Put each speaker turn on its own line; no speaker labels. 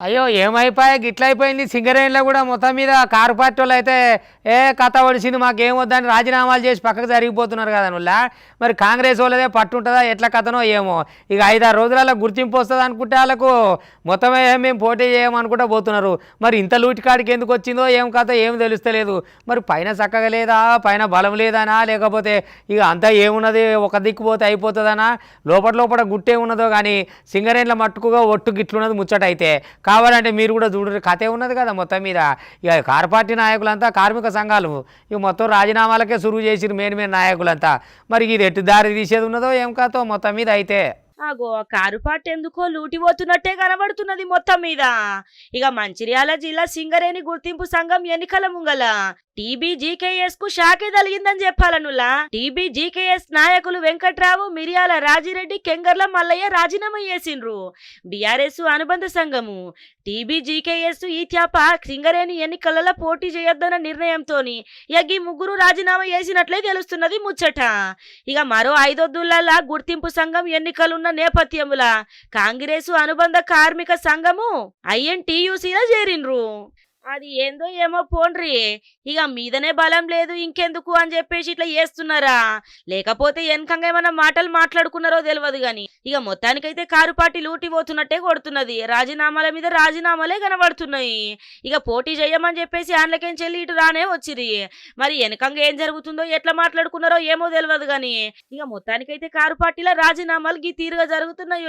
అయ్యో ఏమైపోయా? గిట్లయిపోయింది సింగరేణిలో కూడా మొత్తం మీద కారు పార్టీ వాళ్ళు అయితే ఏ కథ ఒడిసింది మాకేం వద్దని రాజీనామాలు చేసి పక్కకు జరిగిపోతున్నారు కదా నువ్వులా మరి కాంగ్రెస్ వాళ్ళదే పట్టు ఉంటుందా ఎట్లా కథనో ఏమో. ఇక ఐదారు రోజులలో గుర్తింపు వస్తుంది అనుకుంటే వాళ్ళకు? మొత్తమే మేము పోటీ చేయమనుకుంటా పోతున్నారు. మరి ఇంత లూటికాడికి ఎందుకు వచ్చిందో ఏం కథ ఏం తెలుస్తలేదు. మరి పైన చక్కగా లేదా? పైన బలం లేదనా? లేకపోతే ఇక అంతా ఏమున్నది? ఒక దిక్కు పోతే అయిపోతుందనా? లోపల లోపల గుట్టే ఉన్నదో కానీ సింగరేణిల మట్టుకుగా ఒట్టు గిట్లున్నది ముచ్చటైతే. కావాలంటే మీరు కూడా చూడరు. కథే ఉన్నది కదా మొత్తం మీద. ఇక కార్ పార్టీ నాయకులంతా కార్మిక సంఘాలు. ఇక మొత్తం రాజీనామాలకే సురువు చేసిరు మెయిన్ మెయిన్ నాయకులంతా. మరి ఇది ఎటు దారి తీసేది ఉన్నదో ఏం కాతో మొత్తం మీద అయితే.
అగో కారు పాట ఎందుకో లూటిపోతున్నట్టే కనబడుతున్నది మొత్తం మీద. ఇక మంచిర్యాల జిల్లా సింగరేణి గుర్తింపు సంఘం ఎన్నికల ముంగల టీబీజీకేఎస్కు షాకే తలిగిందని చెప్పాలనులా టీబీజీకేఎస్ నాయకులు వెంకట్రావు మిరియాల రాజిరెడ్డి కెంగర్ల మల్లయ్య రాజీనామా చేసిండ్రు. బీఆర్ఎస్ అనుబంధ సంఘము. టీబీజీకేఎస్ ఈ త్యాప సింగరేణి ఎన్నికలలో పోటీ చేయొద్దన్న నిర్ణయంతోని యగ్గి ముగ్గురు రాజీనామా చేసినట్లే తెలుస్తున్నది ముచ్చట. ఇక మరో ఐదొద్దుల గుర్తింపు సంఘం ఎన్నికలున్న నేపథ్యముల కాంగ్రెసు అనుబంధ కార్మిక సంఘము ఐఎన్టీయూసీలో చేరిండ్రు. అది ఏందో ఏమో పోండ్రి ఇక మీదనే బలం లేదు ఇంకెందుకు అని చెప్పేసి ఇట్లా చేస్తున్నారా? లేకపోతే వెనకంగా ఏమైనా మాటలు మాట్లాడుకున్నారో తెలియదు గాని. ఇక మొత్తానికైతే కారు పార్టీ లూటి పోతున్నట్టే కొడుతున్నది. రాజీనామాల మీద రాజీనామాలే కనబడుతున్నాయి. ఇక పోటీ చేయమని చెప్పేసి ఆన్లకేం చెల్లి ఇటు రానే వచ్చిరి మరి వెనకంగా ఏం జరుగుతుందో ఎట్లా మాట్లాడుకున్నారో ఏమో తెలియదు గాని. ఇక మొత్తానికైతే కారు పార్టీలో రాజీనామాలు గీ తీరుగా జరుగుతున్నాయి